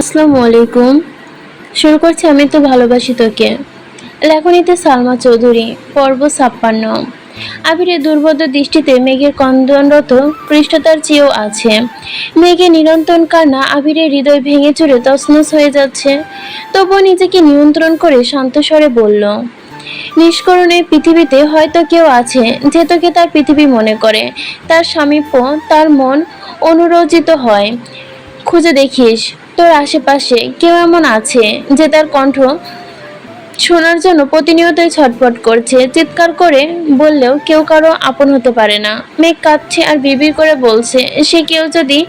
আসসালামু আলাইকুম। শুরু করছি আমি তো ভালোবাসি তোকে। লেখনীতে সালমা চৌধুরী, পর্ব ছাপ্পান্ন। আবিরের দুর্বোধ্য দৃষ্টিতে মেঘের কন্দনরত পৃষ্ঠতার চেয়েও আছে। মেঘে নিরন্তন কান্না আবিরের হৃদয় ভেঙে চুরে তছনছ হয়ে যাচ্ছে। তবুও নিজেকে নিয়ন্ত্রণ করে শান্ত স্বরে বলল, নিষ্করণ পৃথিবীতে হয়তো কেউ আছে যে তোকে তার পৃথিবী মনে করে। তার সামীপ্য, তার মন অনুরোচিত হয়। খুঁজে দেখিস তোর আশেপাশে কেউ এমন আছে যে তার কণ্ঠ শোনার জন্য প্রতিনিয়তই ছটফট করছে, চিৎকার করে বললেও কেউ কারও আপন হতে পারে না। মেঘ কাঁদছে আর বিবির করে বলছে, সে কেউ যদি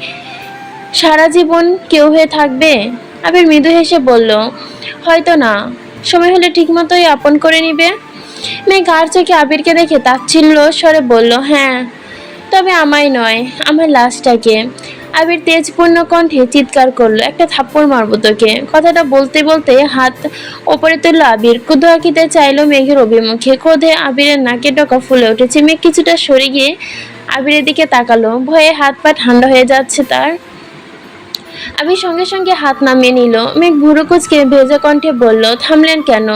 সারা জীবন কেউ হয়ে থাকবে? আবির মৃদু হেসে বলল, হয়তো না। সময় হলে ঠিকমতোই আপন করে নিবে। মেঘ আর চোখে আবিরকে দেখে তাচ্ছিল্য স্বরে বলল হ্যাঁ তবে আমায় নয়, আমার লাশটাকে। আবির তেজপূর্ণ কণ্ঠে চিৎকার করল, একটা থাপ্পড় মারবো তোকে। কথাটা বলতে বলতে হাত ওপরে তুললো আবির। কুদু আঁকিতে চাইলো মেঘের অভিমুখে। ক্রোধে আবিরের নাকে ডকা ফুলে উঠেছে। মেঘ কিছুটা সরে গিয়ে আবিরের দিকে তাকালো। ভয়ে হাত পা ঠান্ডা হয়ে যাচ্ছে তার। আবির সঙ্গে সঙ্গে হাত নামিয়ে নিল। মেঘ ভুরু কুচকে ভেজা কণ্ঠে বলল, থামলেন কেন?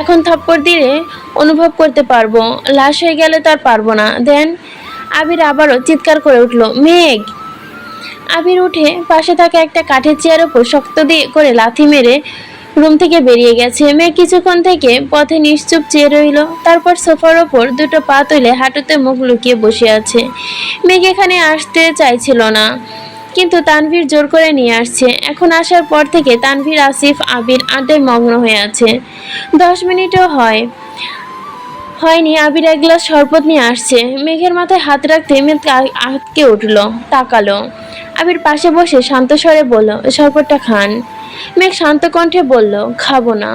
এখন থাপ্পড় দিলে অনুভব করতে পারব। লাশ হয়ে গেলে তার পারব না। দেন? আবির আবারও চিৎকার করে উঠল, মেঘ! আবির উঠে পাশে থাকা একটা কাঠের চেয়ার ওপর শক্ত দিয়ে করে লাথি মেরে রুম থেকে বেরিয়ে গেছে। মেয়ে কিছুক্ষণ থেকে পথে নিশ্চুপ চেয়ে রইল। তারপর সোফার ওপর দুটো পা তুলে হাঁটুতে মুখ লুকিয়ে বসে আছে। মেঘ এখানে আসতে চাইছিল না, কিন্তু তানভীর জোর করে নিয়ে আসছে। এখন আসার পর থেকে তানভীর, আসিফ, আবির আড্ডায় মগ্ন হয়ে আছে। দশ মিনিটও হয়। হয়নি, আবির এক গ্লাস শরবত নিয়ে আসছে। মেঘের মাথায় হাত রাখতে মেঘ আটকে উঠল, তাকালো। আবির পাশে বসে শান্ত স্বরে বলল শরবতটা খান। মেঘ শান্ত কণ্ঠে বলল, খাব না।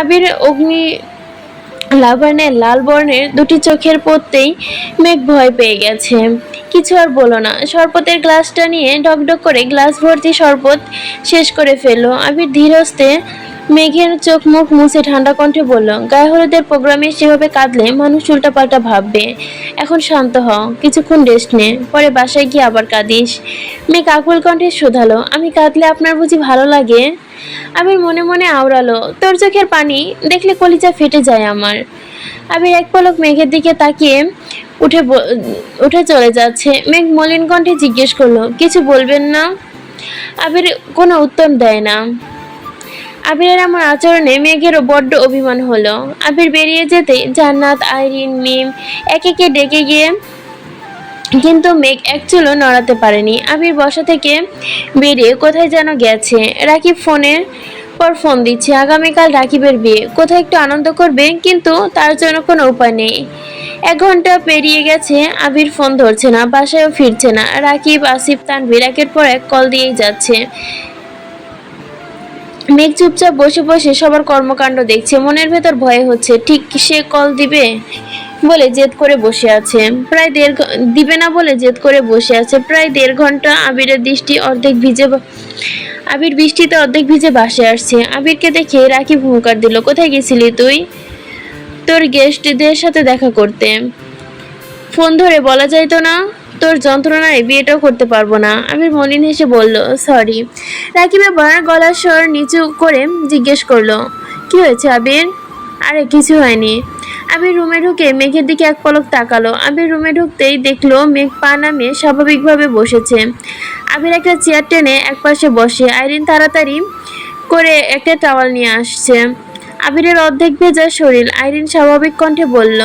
আবির অগ্নি লাবণের লাল বর্ণের দুটি চোখের পড়তেই মেঘ ভয় পেয়ে গেছে। কিছু আর বলো না, শরবতের গ্লাসটা নিয়ে ডকডক করে গ্লাস ভর্তি শরবত শেষ করে ফেলল। আবির ধীরস্তে মেঘের চোখ মুখ মুছে ঠান্ডা কণ্ঠে বলল, গায়ে হলুদের প্রোগ্রামে সেভাবে কাঁদলে মানুষ উল্টাপাল্টা ভাববে। এখন শান্ত হ, কিছুক্ষণ রেস্ট নে, পরে বাসায় গিয়ে আবার কাঁদিস। মেঘ আকুল কণ্ঠে শোধালো, আমি কাঁদলে আপনার বুঝি ভালো লাগে? আবির মনে মনে আওড়ালো, তোর চোখের পানি, দেখলে কলিজা ফেটে যায় আমার। আবির এক পলক মেঘের দিকে তাকিয়ে উঠে উঠে চলে যাচ্ছে। মেঘ মলিন কণ্ঠে জিজ্ঞেস করল, কিছু বলবেন না? আবির কোনো উত্তর দেয় না। আবিরের আমার আচরণে মেঘেরও বড্ড অভিমান হলো। আবির বেরিয়ে যেতে জান্নাত, আইরিন, মিম এক ডেকে গিয়ে কিন্তু মেঘ এক চুলো নড়াতে পারেনি। আবির বসা থেকে বেরিয়ে কোথায় যেন গেছে। রাকিব ফোনের পর ফোন দিচ্ছে, আগামীকাল রাকিবের বিয়ে। কোথায় একটু আনন্দ করবে, কিন্তু তার জন্য কোনো উপায় নেই। এক ঘণ্টা পেরিয়ে গেছে, আবির ফোন ধরছে না, বাসায়ও ফিরছে না। রাকিব, আসিফ, তানভীর একের পর এক কল দিয়েই যাচ্ছে। মেঘ চুপচাপ বসে বসে সবার কর্মকাণ্ড দেখছে। মনের ভেতর ভয় হচ্ছে, ঠিক সে কল দিবে? বলে জেদ করে বসে আছে। প্রায় দেড় দিবে না বলে জেদ করে বসে আছে। প্রায় দেড় ঘণ্টা আবিরের দৃষ্টি অর্ধেক ভিজে আবির বৃষ্টিতে অর্ধেক ভিজে বাসে আসছে। আবিরকে দেখে রাখি হুঙ্কার দিল, কোথায় গেছিলি তুই? তোর গেস্টদের সাথে দেখা করতে। ফোন ধরে বলা যাইতো না তোর যন্ত্রণায় বিয়েটাও করতে পারব না। আমি মলিন হেসে বলল সরি রাকিব এবার গলার স্বর নিচু করে জিজ্ঞেস করল, কি হয়েছে আবির? আরে, কিছু হয়নি। আবির রুমে ঢুকে মেঘের দিকে এক পলক তাকালো। আবির রুমে ঢুকতেই দেখল মেঘ পা নামিয়ে স্বাভাবিকভাবে বসেছে। আবির একটা চেয়ার টেনে একপাশে বসে। আইরিন তাড়াতাড়ি করে একটা টাওয়াল নিয়ে আসছে। আবিরের অর্ধেক ভেজা শরীর। আইরিন স্বাভাবিক কণ্ঠে বলল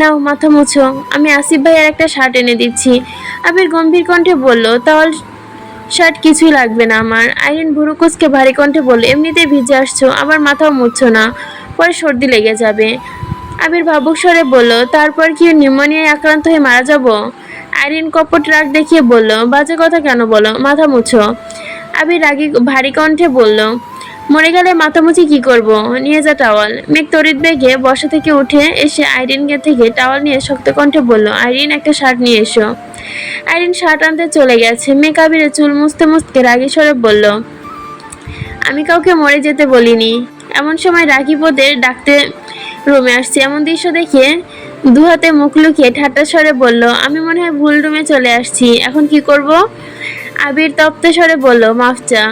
নাও, মাথা মুছো। আমি আসিফ ভাইয়ের একটা শার্ট এনে দিচ্ছি। আবির গম্ভীর কণ্ঠে বলল তাহলে শার্ট কিছুই লাগবে না আমার। আইরিন ভুরুকুচকে ভারী কণ্ঠে বলল, এমনিতে ভিজে আসছো, আবার মাথাও মুছছো না। পরে সর্দি লেগে যাবে। আবির ভাবুক স্বরে বলল, তারপর কি নিউমোনিয়ায় আক্রান্ত হয়ে মারা যাব? আইরিন কপট রাগ দেখিয়ে বলল, বাজে কথা কেন বলো? মাথা মুছো। আবির রাগি, ভারী কণ্ঠে বলল মরে গেলে মাথামুচি কি করব? নিয়ে যা টাওয়াল। মেঘ তড়িৎ বেগে বসা থেকে উঠে এসে আইরিনকে থেকে টাওয়াল নিয়ে শক্ত কণ্ঠে বলল, আইরিন, একটা শার্ট নিয়ে এসো। আইরিন শার্ট আনতে চলে গেছে। মেঘ আবিরে চুল মুছতে মুছতে রাগী স্বরে বলল, আমি কাউকে মরে যেতে বলিনি। এমন সময় রাকিব ওদের ডাকতে রুমে আসছে। এমন দৃশ্য দেখে দু হাতে মুখ লুকিয়ে ঠাট্টা স্বরে বলল, আমি মনে হয় ভুল রুমে চলে আসছি। এখন কি করব? আবির তপ্ত স্বরে বলল, মাফ চা।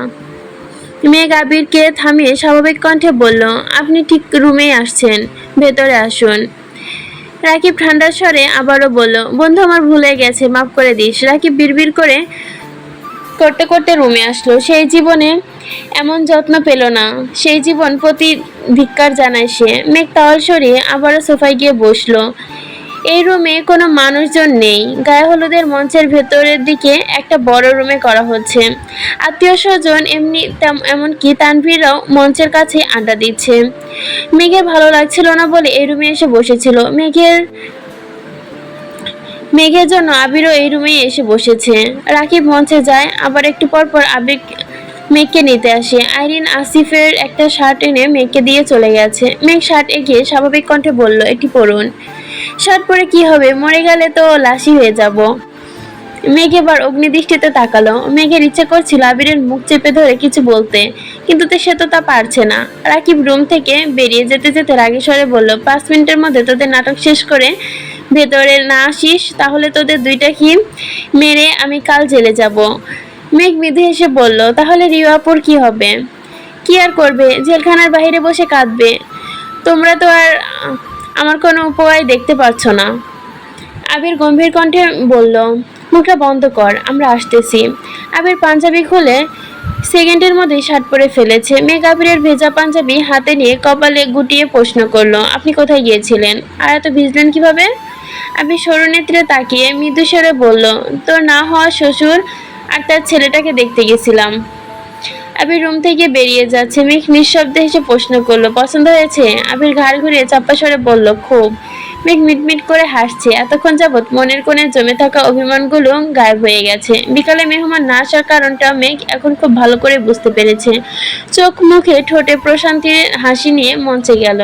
মেঘ আবিরকে থামিয়ে স্বাভাবিক কণ্ঠে বলল, আপনি ঠিক রুমেই আসছেন, ভেতরে আসুন। রাকিব ঠান্ডার স্বরে আবারও বলল, বন্ধু, আমার ভুলে গেছে, মাফ করে দিস। রাকিব বিড়বিড় করে করতে করতে রুমে আসলো। সেই জীবনে এমন যত্ন পেল না। সেই জীবন প্রতি ধিক্কার জানায় সে। মেঘ তাওয়াল সরিয়ে আবারও সোফায় গিয়ে বসল। এই রুমে কোনো মানুষজন নেই। গায়ে হলুদের মঞ্চের ভেতরের দিকে একটা বড় রুমে করা হচ্ছে। আত্মীয় স্বজন এমনি এমনকি তানভীররাও মঞ্চের কাছে আড্ডা দিচ্ছে। মেঘের ভালো লাগছিল না বলে এই রুমে এসে বসেছিল। মেঘের মেঘের জন্য আবিরও এই রুমেই এসে বসেছে। রাকিব মঞ্চে যায়, আবার একটু পর পর আবির মেঘকে নিতে আসে। আইরিন আসিফের একটা শার্ট এনে মেঘকে দিয়ে চলে গেছে। মেঘ শার্ট এগিয়ে স্বাভাবিক কণ্ঠে বলল, এটি পরুন। শার্ট পরে কি হবে? মরে গেলে তো লাশই হয়ে যাব। মেঘ এবার অগ্নিদৃষ্টিতে তাকালো। মেঘের ইচ্ছে করছিল আবিরের মুখ চেপে ধরে কিছু বলতে, কিন্তু সে তো তা পারছে না। রাকিব রুম থেকে বেরিয়ে যেতে যেতে রাগেশ্বরে বলল, পাঁচ মিনিটের মধ্যে তোদের নাটক শেষ করে ভেতরে না আসিস? তাহলে তোদের দুইটা কি মেরে আমি কাল জেলে যাব। মেঘ মৃদু এসে বলল, তাহলে রিওয়াপুর কি হবে? কি আর করবে? জেলখানার বাইরে বসে কাঁদবে। তোমরা তো আর আমার কোনো উপায় দেখতে পাচ্ছ না। আবির গম্ভীর কণ্ঠে বলল, মুখটা বন্ধ কর, আমরা আসতেছি। আবির পাঞ্জাবি খুলে সেকেন্ডের মধ্যেই শার্ট পরে ফেলেছে। মেঘ আবিরের ভেজা পাঞ্জাবি হাতে নিয়ে কপালে গুটিয়ে প্রশ্ন করল, আপনি কোথায় গিয়েছিলেন? আর এত ভিজলেন কীভাবে? আবির সরুনেত্রে তাকিয়ে মৃদু স্বরে বলল, তোর না হওয়া শ্বশুর আর তার ছেলেটাকে দেখতে গেছিলাম। আবির রুম থেকে বেরিয়ে যাচ্ছে। মেঘ নিঃশব্দে হেসে প্রশ্ন করল, পছন্দ হয়েছে? আবির ঘাড় ঘুরিয়ে চাপ্পা স্বরে বলল, খুব। মেঘ মিটমিট করে হাসছে। এতক্ষণ যাবৎ মনের কোণে জমে থাকা অভিমানগুলো গায়েব হয়ে গেছে। বিকালে মেহমান না আসার কারণটা মেঘ এখন খুব ভালো করে বুঝতে পেরেছে। চোখ মুখে ঠোঁটে প্রশান্তির হাসি নিয়ে মঞ্চে গেল।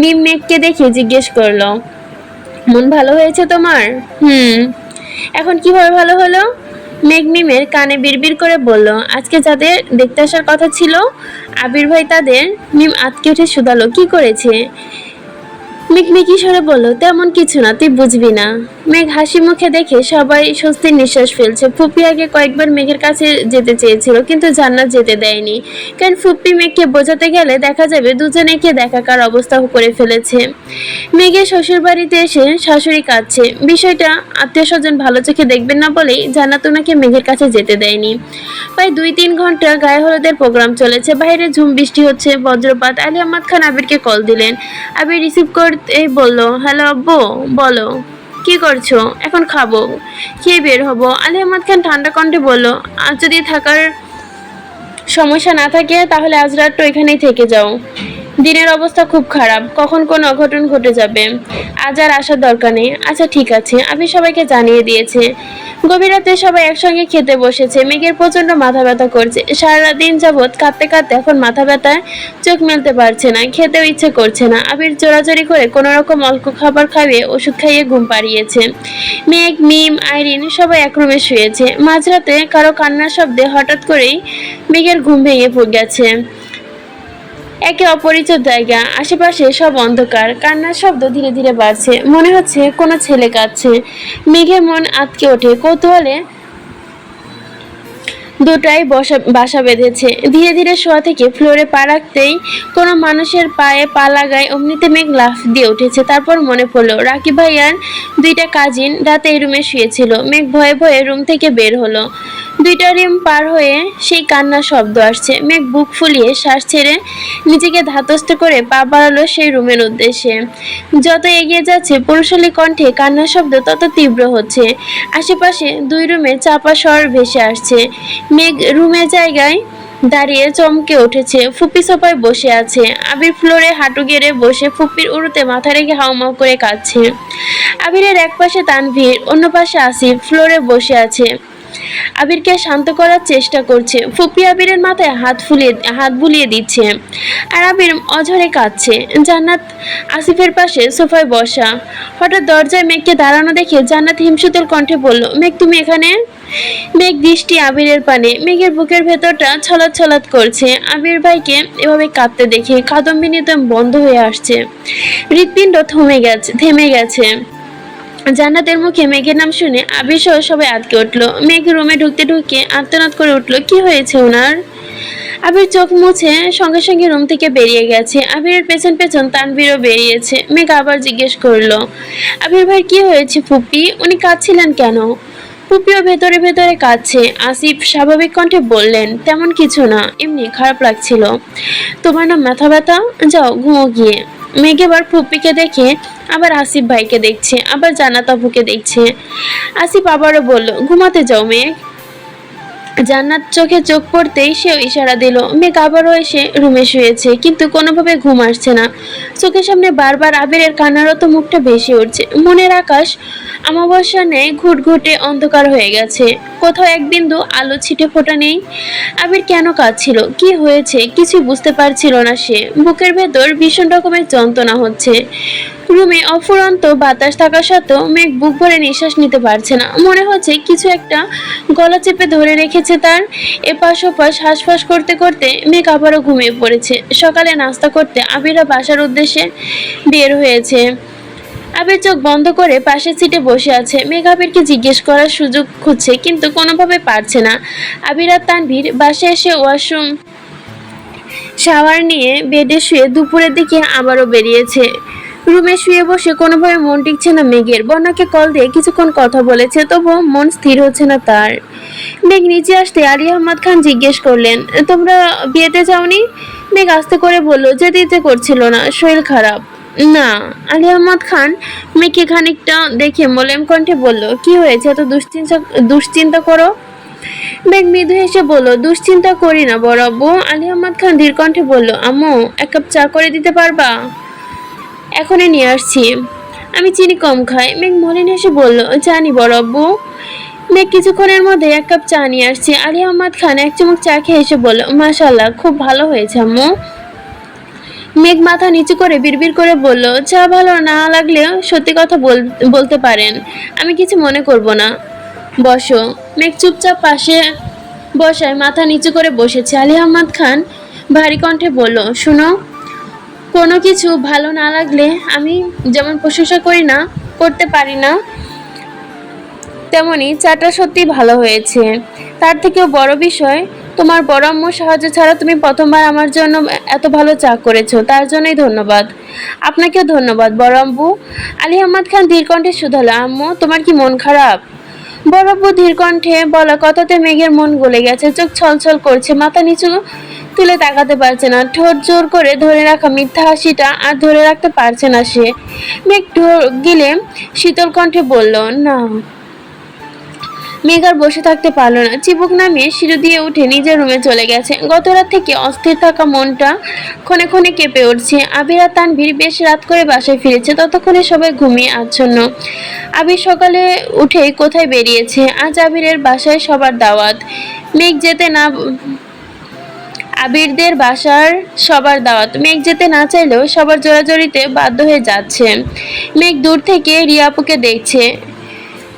মিম মেঘকে দেখে জিজ্ঞেস করল, মন ভালো হয়েছে তোমার? হুম। এখন কীভাবে ভালো হলো? মেঘ মিমের কানে বিড়বিড় করে বলল, আজকে যাদের দেখতে আসার কথা ছিল, আবির ভাই তাদের মিম আটকে উঠে শুধালো। কি করেছে? মিকমিকি সরে বলল, তেমন কিছু না, তুই বুঝবি না। মেঘ হাসি মুখে দেখে সবাই স্বস্তির নিঃশ্বাস ফেলছে। ফুপি আগে কয়েকবার মেঘের কাছে যেতে চেয়েছিল, কিন্তু জান্নাত যেতে দেয়নি। কারণ ফুপি মেঘকে বোঝাতে গেলে দেখা যাবে দুজনেকে দেখাকার অবস্থা করে ফেলেছে। মেঘের শ্বশুর বাড়িতে এসে শাশুড়ি কাঁদছে। বিষয়টা আত্মীয় স্বজন ভালো চোখে দেখবেন না বলেই জান্নাত ওনাকে মেঘের কাছে যেতে দেয়নি। প্রায় দুই তিন ঘণ্টা গায়ে হলুদের প্রোগ্রাম চলেছে। বাইরে ঝুম বৃষ্টি হচ্ছে। বজ্রপাত আলী আহমদ খান আবিরকে কল দিলেন। আবির রিসিভ করতেই বলল, হ্যালো আব্বু, বলো, কি করছ? এখন খাব। খেয়ে বের হব। আলী আহমদ খান ঠান্ডা কণ্ঠে বলল, আর যদি থাকার সমস্যা না থাকে, তাহলে আজ রাত তো এখানেই থেকে যাও। দিনের অবস্থা খুব খারাপ। কখন কোন অঘটন ঘটে যাবে। আজ আর আসার দরকার নেই। আচ্ছা ঠিক আছে। আমি সবাইকে জানিয়ে দিয়েছে। গভীর রাতে সবাই একসঙ্গে খেতে বসেছে। মেঘের প্রচণ্ড মাথা ব্যথা করছে। সারা দিন যাবৎ কাঁদতে কাঁদতে এখন মাথা ব্যথায় চোখ মেলতে পারছে না। খেতেও ইচ্ছে করছে না। আবির চোরাচুরি করে কোনো রকম অল্প খাবার খাইয়ে ওষুধ খাইয়ে ঘুম পাড়িয়েছে। মেঘ, মিম, আইরিন সবাই এক রুমে শুয়েছে। মাঝরাতে কারও কান্নার শব্দে হঠাৎ করেই মেঘের ঘুম ভেঙে গেছে। একে অপরিচিত জায়গা, আশেপাশে সব অন্ধকার, কান্নার শব্দ ধীরে ধীরে বাড়ছে। মনে হচ্ছে কোনো ছেলে কাঁদছে। মেঘে মন আটকে ওঠে। কৌতূহলে দুটাই বসা, বাসা বেঁধেছে। ধীরে ধীরে শোয়া থেকে ফ্লোরে পা রাখতেই কোনো মানুষের পায়ে পা লাগায় অমনিতে মেঘ লাফ দিয়ে উঠেছে। তারপর মনে পড়ল রাকি ভাইয়ার দুইটা কাজিন রাতে এই রুমে শুয়েছিল। মেঘ ভয়ে ভয়ে রুম থেকে বের হলো। দুইটা রুম পার হয়ে সেই কান্নার শব্দ আসছে। মেঘ বুক ফুলিয়ে শ্বাস ছেড়ে নিজেকে ধাতস্থ করে পা বাড়ালো সেই রুমের উদ্দেশ্যে। যত এগিয়ে যাচ্ছে পুরুষালী কণ্ঠে কান্নার শব্দ তত তীব্র হচ্ছে। আশেপাশে দুই রুমে চাপা স্বর ভেসে আসছে। মেঘ রুমের জায়গায় দাঁড়িয়ে চমকে উঠেছে। ফুপি সোফায় বসে আছে। আবির ফ্লোরে হাঁটু গেড়ে বসে ফুপির উড়ুতে মাথা রেখে হাউমাউ করে কাঁদছে। আবিরের এক পাশে তানভীর, অন্য পাশে আসিফ ফ্লোরে বসে আছে। আবিরকে শান্ত করার চেষ্টা করছে। ফুপি আবিরের মাথায় হাত ফুলিয়ে, হাত বুলিয়ে দিচ্ছে। আর আবির অঝরে কাঁদছে। জান্নাত আসিফের পাশে সোফায় বসা। হঠাৎ দরজায় মেঘকে দাঁড়ানো দেখে জান্নাত হিমশীতল কণ্ঠে বলল, মেঘ, তুমি এখানে? মেঘ দৃষ্টি আবিরের পানে। মেঘের বুকের ভেতরটা ছলাৎ ছলাৎ করছে। আবির ভাইকে এভাবে কাঁদতে দেখে কাদম্বিনীতে বন্ধ হয়ে আসছে। হৃৎপিণ্ড থমে গেছে থেমে গেছে। জান্নাতের মুখে মেঘের নাম শুনে আবির সহ সবাই আটকে উঠল। মেঘ রুমে ঢুকতে ঢুকে আত্মনাদ করে উঠল, কি হয়েছে ওনার আবির চোখ মুছে সঙ্গে সঙ্গে রুম থেকে বেরিয়ে গেছে। আবিরের পেছন পেছন তানবীরও বেরিয়েছে। মেঘ আবার জিজ্ঞেস করল, আবির ভাই, কি হয়েছে ফুপি? উনি কাঁদছিলেন কেন? ফুপিও ভেতরে ভেতরে কাঁদছে। আসিফ স্বাভাবিক কণ্ঠে বললেন, তেমন কিছু না, এমনি খারাপ লাগছিল। তোমার না মাথা ব্যথা? যাও, ঘুমো গিয়ে। মেঘ এবার ফুপিকে দেখে, আবার আসিফ ভাইকে দেখছে, আবার জানাতাবুকে দেখছে। আসিফ আবারও বলল, ঘুমাতে যাও মেঘ। জান্নাত চোখে চোখ পড়তেই সেও ইশারা দিল, মেঘ আবারও এসে রুমে শুয়েছে, কিন্তু কোনোভাবে ঘুম আসছে না। চোখের সামনে বারবার আবিরের কান্নারত মুখটা ভেসে উঠছে। মনের আকাশ অমাবস্যা নেই, ঘুটঘুটে অন্ধকার হয়ে গেছে। কোথাও এক বিন্দু আলো ছিটে ফোটা নেই। আবির কেন কাঁদছিল? কি হয়েছে? কিছুই বুঝতে পারছিল না সে। বুকের ভেতর ভীষণ রকমের যন্ত্রণা হচ্ছে। রুমে অফুরন্ত বাতাস থাকা সত্ত্বেও মেঘ বুক ভরে নিঃশ্বাস নিতে পারছে না। মনে হচ্ছে কিছু একটা গলা চেপে ধরে রেখেছে তার। এপাশ ওপাশ হাঁসফাঁস করতে করতে মেঘ আবারও ঘুমিয়ে পড়েছে। সকালে নাস্তা করতে আবিরা বাসার উদ্দেশ্যে বের হয়েছে। আবির চোখ বন্ধ করে পাশের সিটে বসে আছে। মেঘ আবিরকে জিজ্ঞেস করার সুযোগ খুঁজছে, কিন্তু কোনোভাবে পারছে না। আবির আর তানভীর বাসায় এসে ওয়াশরুম শাওয়ার নিয়ে বেডে শুয়ে দুপুরের দিকে আবারও বেরিয়েছে। রুমে শুয়ে বসে কোনোভাবে মন টিকছে না মেঘের। বন্যাকে কল দিয়ে কিছুক্ষণ কথা বলেছে, তবুও মন স্থির হচ্ছে না তার। মেঘ নিচে আসতে আলী আহমদ খান জিজ্ঞেস করলেন, তোমরা বিয়েতে যাওনি? মেঘ আস্তে করে বলল, যেতে ইচ্ছে করছিল না, শরীর খারাপ। না। আলী আহমদ খান মেঘকে খানিকটা দেখে মোলেম কণ্ঠে বলল, কি হয়েছে? এত দুশ্চিন্তা দুশ্চিন্তা করো? মেঘ মৃদু হেসে বলল, দুশ্চিন্তা করি না বড় আব্বু। আলী আহমদ খান ধীর কণ্ঠে বলল, আম্মু, এক কাপ চা করে দিতে পারবা? এখনই নিয়ে আসছি। আমি চিনি কম খাই। মেঘ মলিন হেসে বলল, জানি বড় আব্বু। মেঘ কিছুক্ষণের মধ্যে এক কাপ চা নিয়ে আসছি। আলী আহমদ খান এক চুমুক চা খেয়ে এসে বলল মাশাল্লাহ খুব ভালো হয়েছে আম্মু। মেঘ মাথা নিচু করে বিড়বিড় করে বলল, চা ভালো না লাগলেও সত্যি কথা বল- বলতে পারেন। আমি কিছু মনে করব না। বসো। মেঘ চুপচাপ পাশে বসায় মাথা নিচু করে বসেছে। আলী আহমদ খান ভারী কণ্ঠে বলল, শুনো। কোনো কিছু ভালো না লাগলে আমি যেমন প্রশংসা করি না, করতে পারি না, তেমনি চাটা সত্যি ভালো হয়েছে। তার থেকেও বড় বিষয়, তোমার বড় সাহায্য ছাড়া তুমি প্রথমবার আমার জন্য এত ভালো চা করেছ, তার জন্যই ধন্যবাদ। আপনাকেও ধন্যবাদ, বড় আম্মু। আলী আহমদ খান ধীর কণ্ঠে শুধালো, আম্মু, তোমার কি মন খারাপ? বড় আব্বু ধীর কণ্ঠে বলা কথাতে মেঘের মন গলে গেছে, চোখ ছলছল করছে, মাথা নিচু তুলে তাকাতে পারছে না। ঠোঁট জোর করে ধরে রাখা মিথ্যা হাসিটা আর ধরে রাখতে পারছে না সে। মেঘ ঢোক গিলে শীতল কণ্ঠে বলল, না। মেঘ আর বসে থাকতে পারল না। চিবুক নামিয়ে সিঁড়ি দিয়ে উঠে নিজের রুমে চলে গেছে। গত রাত থেকে অস্থির থাকা মনটা ক্ষণে ক্ষণে কেঁপে উঠছে। আবির আর তানভীর বেশ রাত করে বাসায় ফিরেছে। ততক্ষণে সবাই ঘুমিয়ে আচ্ছন্ন। আবির সকালে উঠেই কোথায় বেরিয়েছে? আজ আবিরের বাসায় সবার দাওয়াত। মেঘ যেতে না আবিরদের বাসার সবার দাওয়াত। মেঘ যেতে না চাইলেও সবার জোরাজোরিতে বাধ্য হয়ে যাচ্ছে। মেঘ দূর থেকে রিয়াপুকে দেখছে।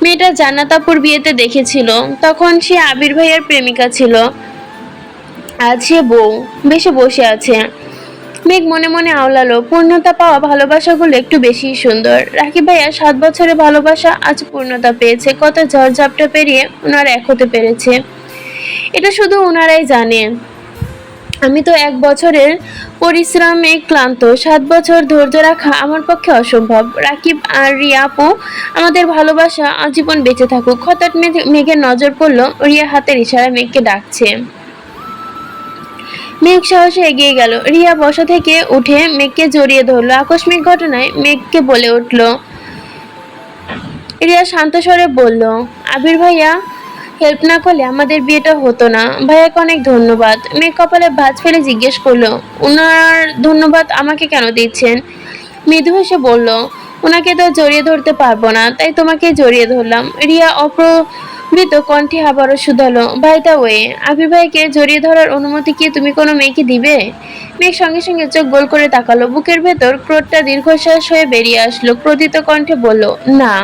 মেয়েটা জান্নাতাপুর বিয়েতে দেখেছিল। তখন সে আবির ভাইয়ের প্রেমিকা ছিল। আজ সে বউ, বেশে বসে আছে। মেঘ মনে মনে আওলালো, পূর্ণতা পাওয়া ভালোবাসাগুলো একটু বেশি সুন্দর। রাখি ভাইয়া সাত বছরের ভালোবাসা আজ পূর্ণতা পেয়েছে। কত ঝড়ঝাপটা পেরিয়ে ওনারা এক হতে পেরেছে। এটা শুধু ওনারাই জানে। আমি তো এক বছরের পরিশ্রমে ক্লান্ত। সাত বছর ধৈর্য রাখা আমার পক্ষে অসম্ভব। রাকিব আর রিয়া আপু, আমাদের ভালোবাসা আজীবন বেঁচে থাকুক। হঠাৎ মেঘের নজর পড়ল, রিয়া হাতের ইশারা মেঘকে ডাকছে। মেঘ সাহসে এগিয়ে গেল। রিয়া বসা থেকে উঠে মেঘকে জড়িয়ে ধরলো। আকস্মিক ঘটনায় মেঘকে বলে উঠল, রিয়া শান্ত স্বরে বলল, আবির ভাইয়া হেল্প না করলে আমাদের বিয়েটা হতো না। ভাইয়াকে অনেক ধন্যবাদ। মেয়ে কপালে ভাঁজ ফেলে জিজ্ঞেস করল ওনার ধন্যবাদ আমাকে কেন দিচ্ছেন? মৃদু হেসে বলল ওনাকে তো জড়িয়ে ধরতে পারব না, তাই তোমাকে জড়িয়ে ধরলাম। রিয়া অপ্রবৃত কণ্ঠে আবারও শুধালো ভাই দা ওয়ে আবির ভাইকে জড়িয়ে ধরার অনুমতি কি তুমি কোনো মেয়েকে দিবে? মেয়ে সঙ্গে সঙ্গে চোখ গোল করে তাকালো, বুকের ভেতর ক্রোধটা দীর্ঘশ্বাস হয়ে বেরিয়ে আসলো। ক্রোধিত কণ্ঠে বলল, না।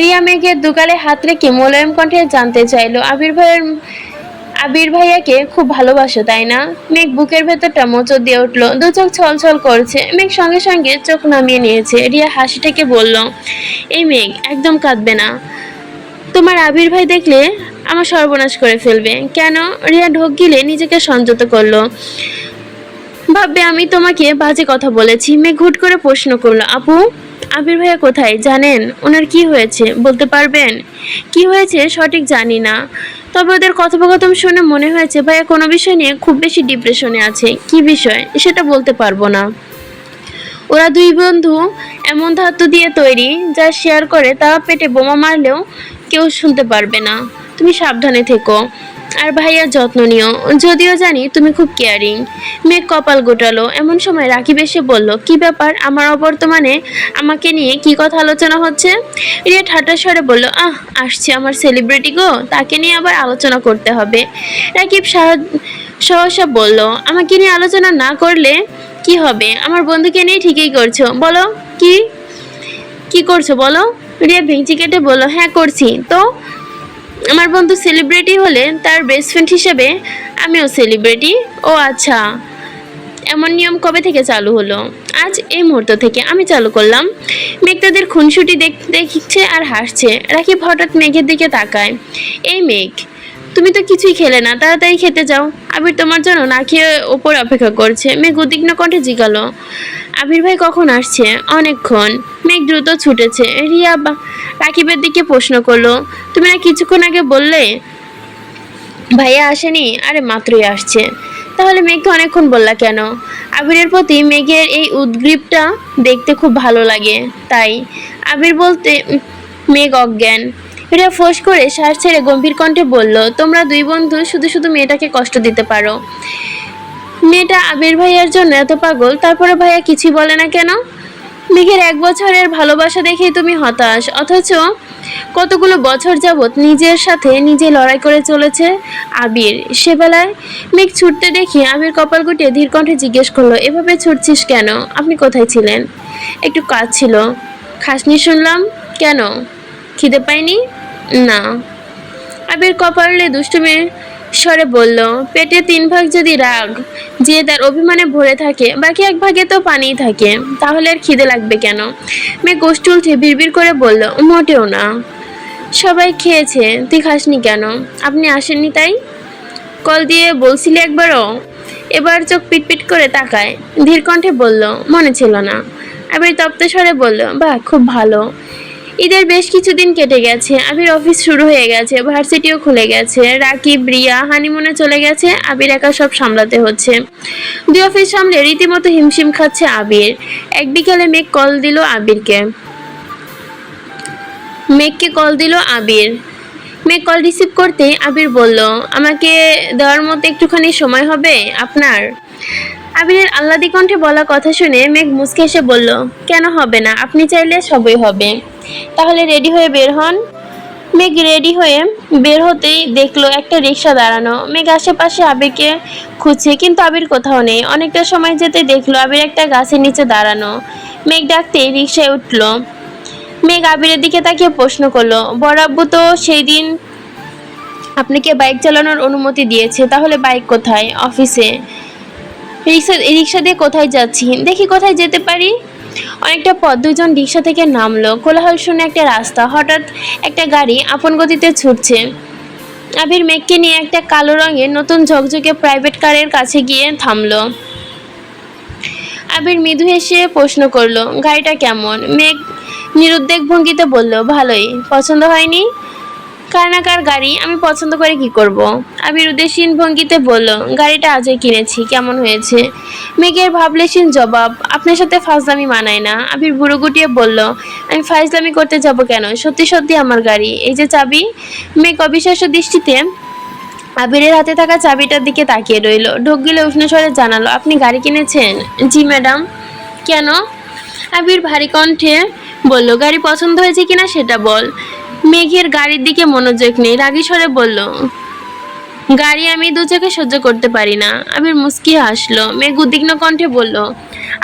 রিয়া মেঘের দুগালে হাত রেখে মোলায়েম কণ্ঠে জানতে চাইলো। আবির ভাইয়ের আবির ভাইয়াকে খুব ভালোবাসো, তাই না? মেঘ বুকের ভেতরটা মোচড় দিয়ে উঠল। দু চোখ ছলছল করছে। মেঘ সঙ্গে সঙ্গে চোখ নামিয়ে নিয়েছে। রিয়া হাসি থেকে বলল, এই মেঘ, একদম কাঁদবে না। তোমার আবির ভাই দেখলে আমার সর্বনাশ করে ফেলবে। কেন? রিয়া ঢোক গিলে নিজেকে সংযত করল। ভাববে আমি তোমাকে বাজে কথা বলেছি। মেঘ হুট করে প্রশ্ন করল, আপু আবির ভাইয়া কোথায়? জানেন? ওনার কি হয়েছে? বলতে পারবেন? কি হয়েছে সঠিক জানি না। তবে ওদের কথোপকথন শুনে মনে হয়েছে ভাইয়া কোনো বিষয় নিয়ে খুব বেশি ডিপ্রেশনে আছে। কি বিষয়? সেটা বলতে পারব না। ওরা দুই বন্ধু এমন ধাতু দিয়ে তৈরি, যা শেয়ার করে তা পেটে বোমা মারলেও কেউ শুনতে পারবে না। তুমি সাবধানে থেকো। আর ভাইয়ার যত্ন নিও। যদিও জানি তুমি খুব কেয়ারিং মেঘ কপাল গোটালো। এমন সময় রাকিব এসে বলল, কি ব্যাপার? আমার অবর্তমানে আমাকে নিয়ে কি কথা আলোচনা হচ্ছে? রিয়া ঠাট্টা স্বরে বলল, আহ, আসছে আমার সেলিব্রিটি গো। তাকে নিয়ে আবার আলোচনা করতে হবে। রাকিব সাহ- সহসা বলল, আমাকে নিয়ে আলোচনা না করলে কি হবে? আমার বন্ধুকে নিয়ে ঠিকই করছ। বলো, কি? কি করছ বলো? রিয়া ভেঙচি কেটে বলল হ্যাঁ করছি। তো? আমার বন্ধু সেলিব্রিটি হলে তার বেস্ট ফ্রেন্ড হিসেবে আমিও সেলিব্রিটি ও আচ্ছা এমন নিয়ম কবে থেকে চালু হলো? আজ এই মুহূর্ত থেকে আমি চালু করলাম। মেঘ তাদের খুনসুটি দেখ দেখছে আর হাসছে। রাকিব হঠাৎ মেঘের দিকে তাকায়। এই মেঘ তুমি তো কিছুই খেলে না, তাড়াতাড়ি খেতে যাও। আবির তোমার জন্য না খেয়ে ওপর অপেক্ষা করছে। মেঘ উদ্বিগ্ন কণ্ঠে জিগালো। আবির ভাই কখন আসছে? অনেকক্ষণ। মেঘ দ্রুত ছুটেছে। রিয়া রাকিবের দিকে প্রশ্ন করল, তুমি না কিছুক্ষণ আগে বললে? ভাইয়া আসেনি। আরে, মাত্রই আসছে। তাহলে মেঘকে অনেকক্ষণ বললা কেন? আবিরের প্রতি মেঘের এই উদ্গ্রীবটা দেখতে খুব ভালো লাগে, তাই। আবির বলতে মেঘ অজ্ঞান। রিয়া ফোঁস করে শ্বাস ছেড়ে গম্ভীর কণ্ঠে বলল, তোমরা দুই বন্ধু শুধু শুধু মেয়েটাকে কষ্ট দিতে পারো। মেয়েটা আবির ভাইয়ার জন্য এত পাগল, তারপরে ভাইয়া কিছুই বলে না কেন? মেঘের এক বছরের ভালোবাসা দেখেই তুমি হতাশ, অথচ কতগুলো বছর যাবৎ নিজের সাথে নিজে লড়াই করে চলেছে আবির। সে বেলায় মেঘ ছুটতে দেখি আবির কপাল গুটিয়ে ধীর কণ্ঠে জিজ্ঞেস করল, এভাবে ছুটছিস কেন? আপনি কোথায় ছিলেন? একটু কাজ ছিল খাসনি শুনলাম। কেন? খিদে পাইনি? না। আবির কপালে দুষ্টুমির স্বরে বলল, পেটে তিন ভাগ যদি রাগ, যে তার অভিমানে ভরে থাকে, বাকি এক ভাগে তো পানিই থাকে, তাহলে আর খিদে লাগবে কেন? মেয়ে গোষ্ঠ উঠে বিড়বিড় করে বলল, মোটেও না। সবাই খেয়েছে, তুই খাসনি কেন? আপনি আসেননি তাই? কল দিয়ে বলছিলি একবারও? এবার চোখ পিটপিট করে তাকায়। ধীর কণ্ঠে বলল, মনে ছিল না। আবির তপ্ত স্বরে বলল, বাহ, খুব ভালো। ঈদের বেশ কিছুদিন কেটে গেছে। আবির অফিস শুরু হয়ে গেছে, ভার্সিটিও খুলে গেছে। রাকিব, রিয়া, হানিমুনে চলে গেছে, আবির একা সব সামলাতে হচ্ছে। দুই অফিস সামলে রীতিমতো হিমশিম খাচ্ছে আবির। এক বিকালে মেঘ কল দিল আবিরকে। মেঘকে কল দিল আবির। মেঘ কল রিসিভ করতেই আবির বলল, আমাকে দেওয়ার মতো একটুখানি সময় হবে আপনার? আবিরের আল্লাদি কণ্ঠে বলা কথা শুনে মেঘ মুসকে এসে বলল, কেন হবে না? আপনি চাইলে সবই হবে। তাহলে রেডি হয়ে বের হন। মেঘ রেডি হয়ে বের হতেই দেখল একটা রিক্সা দাঁড়ানো। মেঘ আশেপাশে আবিরকে খুঁজছে, কিন্তু আবির কোথাও নেই। অনেকটা সময় যেতে দেখল আবির একটা গাছের নিচে দাঁড়ানো। মেঘ ডাকতেই রিক্সায় উঠল। মেঘ আবিরের দিকে তাকিয়ে প্রশ্ন করল, বড় আব্বু তো সেই দিন আপনাকে বাইক চালানোর অনুমতি দিয়েছে, তাহলে বাইক কোথায়? অফিসে। রিক্সা রিক্সা দিয়ে কোথায় যাচ্ছি? দেখি কোথায় যেতে পারি। অনেকটা পথ দুজন রিক্সা থেকে নামলো। কোলাহল শুনে একটা রাস্তা, হঠাৎ একটা গাড়ি আপন গতিতে ছুটছে। আবির মেঘকে নিয়ে একটা কালো রঙের নতুন ঝকঝকে প্রাইভেট কারের কাছে গিয়ে থামলো। আবির মৃদু হেসে প্রশ্ন করল, গাড়িটা কেমন? মেঘ নিরুদ্বেগ ভঙ্গিতে বলল, ভালোই। পছন্দ হয়নি? কার না কার গাড়ি, আমি পছন্দ করে কি করব। আবির উদ্দেশীন ভঙ্গিতে বলল, গাড়িটা আজই কিনেছি, কেমন হয়েছে? মেঘের ভাবলেশীন জবাব, আপনার সাথে ফাজলামি মানায় না। আবির বুড়ো গুটিয়ে বলল, আমি ফাজলামি করতে যাব কেন? সত্যি সত্যি আমার গাড়ি, এই যে চাবি? মেঘ অবিশ্বাস্য দৃষ্টিতে আবিরের হাতে থাকা চাবিটার দিকে তাকিয়ে রইল। ঢোক গিলে উষ্ণ স্বরে জানালো, আপনি গাড়ি কিনেছেন? জি, ম্যাডাম। কেন? আবির ভারী কণ্ঠে বলল, গাড়ি পছন্দ হয়েছে কিনা সেটা বল। মেঘের গাড়ির দিকে মনোযোগ নেই। রাগী স্বরে বলল, গাড়ি আমি দু চোখে সহ্য করতে পারি না। আবির মুস্কি হাসলো। মেঘ উদ্বিগ্ন কণ্ঠে বলল,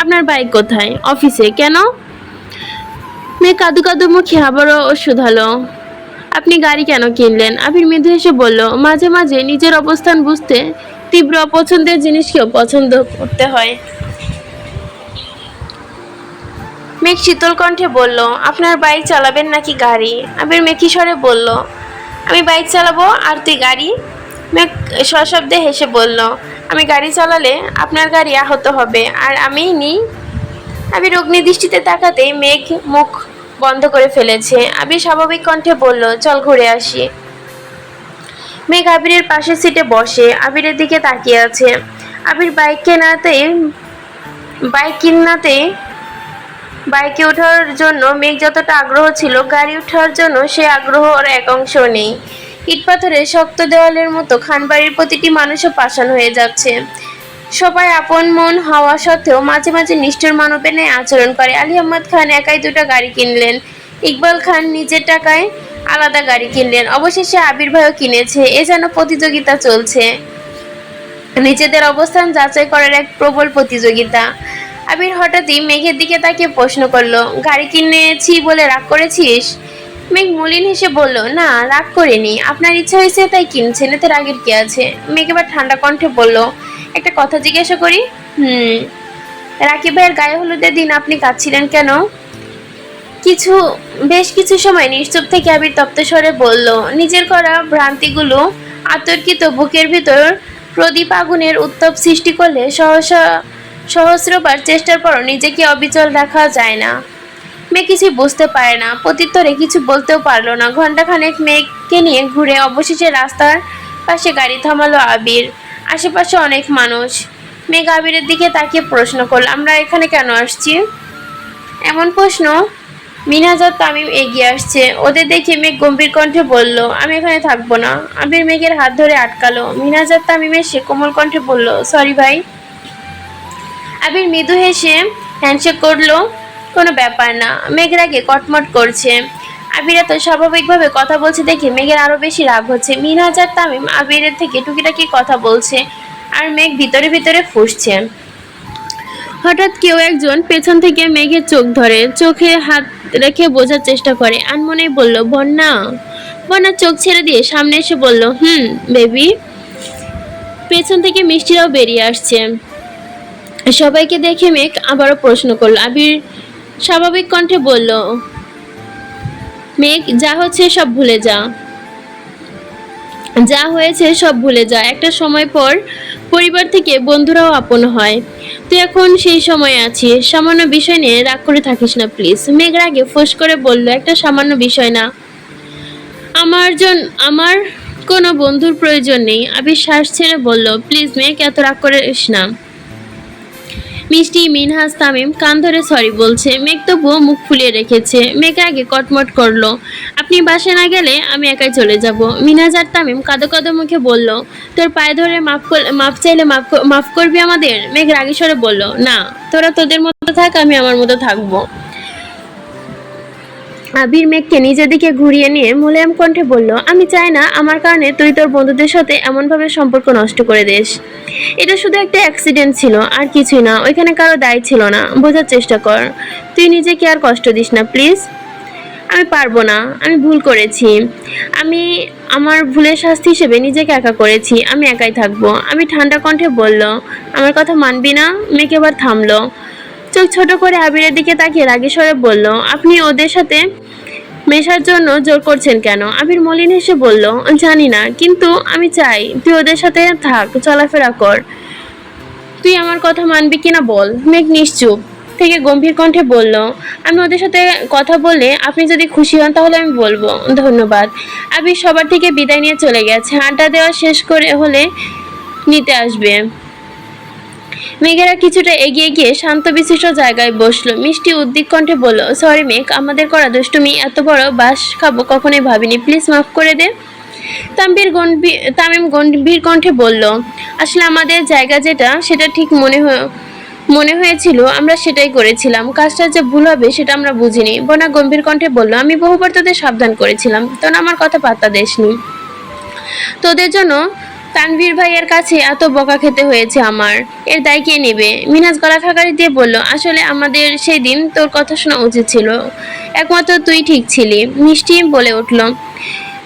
আপনার বাইক কোথায়? অফিসে? কেন? মেঘ কাদু কাদু মুখে আবারও শুধালো আপনি গাড়ি কেন কিনলেন? আবির মৃদু হেসে বলল, মাঝে মাঝে নিজের অবস্থান বুঝতে তীব্র অপছন্দের জিনিসকেও পছন্দ করতে হয়। মেঘ শীতল কণ্ঠে বলল, আপনার বাইক চালাবেন নাকি গাড়ি? আবির মেঘিস্বরে বলল, আমি বাইক চালাবো, আর তুই গাড়ি? মেঘ সশব্দে হেসে বলল, আমি গাড়ি চালালে আপনার গাড়ি আহত হবে, আর আমি নি আবির অগ্নি দৃষ্টিতে তাকাতেই মেঘ মুখ বন্ধ করে ফেলেছে। আবির স্বাভাবিক কণ্ঠে বলল, চল ঘুরে আসি। মেঘ আবিরের পাশের সিটে বসে, আবিরের দিকে তাকিয়ে আছে। আবির বাইক কেনাতে বাইক কিনাতে বাইকে ওঠার জন্য মেঘ যতটা আগ্রহ ছিল, গাড়ি ওঠার জন্য সে আগ্রহর এক অংশ নেই। ইটপাথরে শক্ত দেওয়ালের মতো খানবাড়ির প্রতিটি মানুষও পাষাণ হয়ে যাচ্ছে। সবাই আপন মন হওয়া সত্ত্বেও মাঝে মাঝে নিষ্ঠুর মানবের ন্যায় আচরণ করে। আলী আহমদ খান একাই দুটো গাড়ি কিনলেন। ইকবাল খান নিজের টাকায় আলাদা গাড়ি কিনলেন। অবশেষে আবির ভাইও কিনেছে। এ যেন প্রতিযোগিতা চলছে। নিজেদের অবস্থান যাচাই করার এক প্রবল প্রতিযোগিতা। আবির হঠাৎই মেঘের দিকে তাকিয়ে প্রশ্ন করল, গাড়ি কিনেছি বলে রাগ করেছিস? মেঘ মলিন হেসে বলল, না, রাগ করিনি। আপনার ইচ্ছা হয়েছে তাই কিনছেন, এতে রাগের কি আছে? মেঘ এবার ঠান্ডা কণ্ঠে বলল, একটা কথা জিজ্ঞাসা করি? হুম। রাকিব ভাইয়ের গায়ে হলুদের দিন আপনি কাঁদছিলেন কেন? কিছু, বেশ কিছু সময় নিশ্চুপ থেকে আবির তপ্তস্বরে বলল, নিজের করা ভ্রান্তিগুলো আতর্কিত বুকের ভিতর প্রদীপ আগুনের উত্তপ সৃষ্টি করলে সহসা সহস্রবার চেষ্টার পরও নিজেকে অবিচল রাখা যায় না। মেয়ে কিছুই বুঝতে পারে না। প্রত্যুত্তরে কিছু বলতেও পারল না। ঘন্টাখানেক মেয়েকে নিয়ে ঘুরে অবশেষে রাস্তার পাশে গাড়ি থামালো আবির। আশেপাশে অনেক মানুষ। মেঘ আবিরের দিকে তাকিয়ে প্রশ্ন করল, আমরা এখানে কেন আসছি? এমন প্রশ্ন। মিনাজার তামিম এগিয়ে আসছে। ওদের দেখে মেঘ গম্ভীর কণ্ঠে বলল, আমি এখানে থাকব না। আবির মেঘের হাত ধরে আটকালো। মিনাজার তামিম এসে কোমল কণ্ঠে বলল, সরি ভাই। আবির মৃদু হেসে হ্যান্ডশেক করল, কোনো ব্যাপার না, মেঘের আগে কটমট করছে। আবির এত স্বাভাবিকভাবে কথা বলছে দেখে মেঘের আরও বেশি রাগ হচ্ছে। মিনহাজার তামিম আবিরের থেকে টুকিটাকি কথা বলছে আর মেঘ ভিতরে ভিতরে ফুসছে। হঠাৎ কেউ একজন পেছন থেকে মেঘের চোখ ধরে, চোখে হাত রেখে বোঝার চেষ্টা করে। আনমনে বলল, বন্যা? বন্যা চোখ ছেড়ে দিয়ে সামনে এসে বলল, হুম, বেবি। পেছন থেকে মিষ্টিরাও বেরিয়ে আসছে। সবাইকে দেখে মেঘ আবারও প্রশ্ন করল। আবির স্বাভাবিক কণ্ঠে বলল, মেঘ, যা হচ্ছে সব ভুলে যা। যা হয়েছে সব ভুলে যা। একটা সময় পর পরিবার থেকে বন্ধুরাও আপন হয়। তুই এখন সেই সময় আছিস। সামান্য বিষয় নিয়ে রাগ করে থাকিস না, প্লিজ। মেঘ রাগে ফোঁস করে বলল, একটা সামান্য বিষয় না। আমার জন, আমার কোনো বন্ধুর প্রয়োজন নেই। আবির শ্বাস ছেড়ে বলল, প্লিজ মেঘ, এত রাগ করিস না। মিষ্টি মিনহাস তামিম কান ধরে সরি বলছে। মেঘ তবুও মুখ ফুলিয়ে রেখেছে। মেঘ আগে কটমট করল। আপনি বাসে না গেলে আমি একাই চলে যাব। মিনহাজ আর তামিম কাদো কাদো মুখে বলল, তোর পায়ে ধরে মাফ মাফ চাইলে মাফ মাফ করবি আমাদের? মেঘ রাগেশ্বরে বলল, না, তোরা তোদের মতো থাক, আমি আমার মতো থাকব। আবির মেঘকে নিজের দিকে ঘুরিয়ে নিয়ে মোলায়েম কণ্ঠে বলল, আমি চাই না আমার কারণে তুই তোর বন্ধুদের সাথে এমনভাবে সম্পর্ক নষ্ট করে দিস। এটা শুধু একটা অ্যাক্সিডেন্ট ছিল, আর কিছুই না। ওইখানে কারও দায় ছিল না। বোঝার চেষ্টা কর। তুই নিজেকে আর কষ্ট দিস না প্লিজ আমি পারব না। আমি ভুল করেছি। আমি আমার ভুলের শাস্তি হিসেবে নিজেকে একা করেছি। আমি একাই থাকব। আমি ঠান্ডা কণ্ঠে বলল, আমার কথা মানবি না? মেঘ এবার থামলো। চোখ ছোট করে আবিরের দিকে তাকিয়ে রাগেশ্বরে বলল, আপনি ওদের সাথে মেশার জন্য জোর করছেন কেন? আবির মলিন হেসে বলল, জানি না, কিন্তু আমি চাই তুই ওদের সাথে থাক, চলাফেরা কর। তুই আমার কথা মানবি কিনা বল? মেঘ নিশ্চুপ থেকে গম্ভীর কণ্ঠে বলল, আমি ওদের সাথে কথা বলে আপনি যদি খুশি হন তাহলে আমি বলব। ধন্যবাদ। আবির সবার থেকে বিদায় নিয়ে চলে গেছে। আড্ডা দেওয়া শেষ করে হলে নিতে আসবে। মেঘেরা কিছুটা এগিয়ে গিয়ে শান্ত বিশিষ্ট জায়গায় বসল। মিষ্টি উদ্দিক কণ্ঠে বলল, সরি মেঘ, আমাদের করা দুষ্টুমি, এত বড় বাস খাব কখনোই ভাবিনি। প্লিজ মাফ করে দে। তাম্বির গম্ভীর, তামিম গম্ভীর কণ্ঠে বলল, আসলে আমাদের জায়গা যেটা, সেটা ঠিক মনে মনে হয়েছিল, আমরা সেটাই করেছিলাম। কাজটা যে ভুল হবে, সেটা আমরা বুঝিনি। বনা গম্ভীর কণ্ঠে বলল, আমি বহুবার তোদের সাবধান করেছিলাম। তখন আমার কথা পাত্তা দেসনি। তোদের জন্য তানভীর ভাইয়ের কাছে এত বকা খেতে হয়েছে আমার। এর দায় কে নেবে? মিনাজ গলা খাকারি দিয়ে বলল, আসলে আমাদের সেই দিন তোর কথা শোনা উচিত ছিল। একমাত্র তুই ঠিক ছিলি। মিষ্টি বলে উঠল।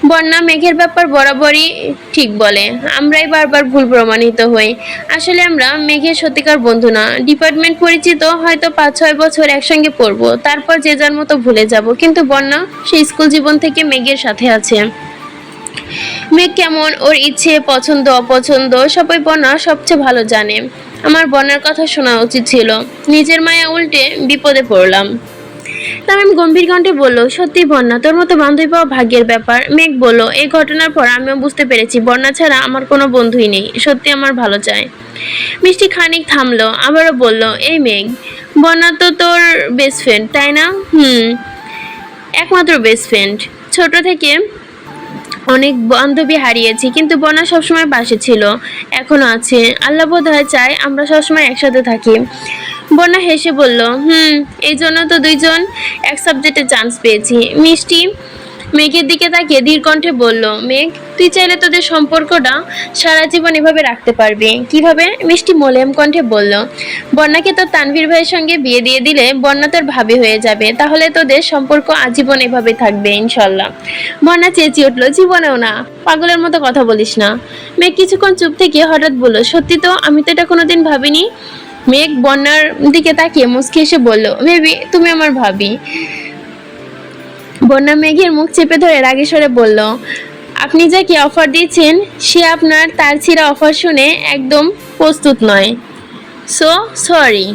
বন্যা মেঘের ব্যাপার বরাবরই ঠিক বলে। আমরাই বারবার ভুল প্রমাণিত হই। আসলে আমরা মেঘের সত্যিকার বন্ধু না। ডিপার্টমেন্ট পরিচিত হয়তো পাঁচ ছয় বছর একসঙ্গে পড়ব। তারপর যে যার মতো ভুলে যাব। কিন্তু বন্যা সেই স্কুল জীবন থেকে মেঘের সাথে আছে। মেঘ কেমন, ওর ইচ্ছে, পছন্দ, অপছন্দ, সবাই বন্যা সবচেয়ে ভালো জানে। আমার বন্যার কথা শোনা উচিত ছিল। নিজের মায়া উল্টে বিপদে পড়লাম। তামিম গম্ভীর কণ্ঠে বলল, সত্যি বন্যা, তোর মতো বান্ধবী পাওয়া ভাগ্যের ব্যাপার। মেঘ বলল, এই ঘটনার পর আমিও বুঝতে পেরেছি, বন্যা ছাড়া আমার কোনো বন্ধুই নেই। সত্যি আমার ভালো চায়। মিষ্টি খানিক থামলো, আবারও বলল, এই মেঘ, বন্যা তো তোর বেস্ট ফ্রেন্ড তাই না? হুম, একমাত্র বেস্ট ফ্রেন্ড ছোট থেকে অনেক বান্ধবী হারিয়েছি, কিন্তু বনা সবসময় পাশে ছিল, এখনও আছে। আল্লাহ বোধ হয় চায় আমরা সবসময় একসাথে থাকি। বন্যা হেসে বলল, হুম, এই জন্য তো দুইজন এক সাবজেক্টে চান্স পেয়েছি। মিষ্টি মেঘের দিকে তাকিয়ে ধীর কণ্ঠে বলল, মেঘ, তুই চাইলে তোদের সম্পর্কটা সারা জীবন এভাবে রাখতে পারবি। কীভাবে? মিষ্টি মোলেম কণ্ঠে বলল, বন্যাকে তোর তানভীর ভাইয়ের সঙ্গে বিয়ে দিয়ে দিলে বন্যা তোর ভাবি হয়ে যাবে। তাহলে তোদের সম্পর্ক আজীবন এভাবে থাকবে, ইনশাল্লাহ। বন্যা চেঁচিয়ে উঠল, জীবনেও না, পাগলের মতো কথা বলিস না। মেঘ কিছুক্ষণ চুপ থেকে হঠাৎ বলল, সত্যি তো, আমি তো এটা কোনোদিন ভাবিনি? মেঘ বন্যার দিকে তাকিয়ে মুচকি এসে বলল বেবি তুমি আমার ভাবি। বন্যা মেঘের মুখ চেপে ধরে রাগেশ্বরে বলল, আপনি যাকে অফার দিচ্ছেন সে আপনার তার ছিঁড়া অফার শুনে একদম প্রস্তুত নয়। So sorry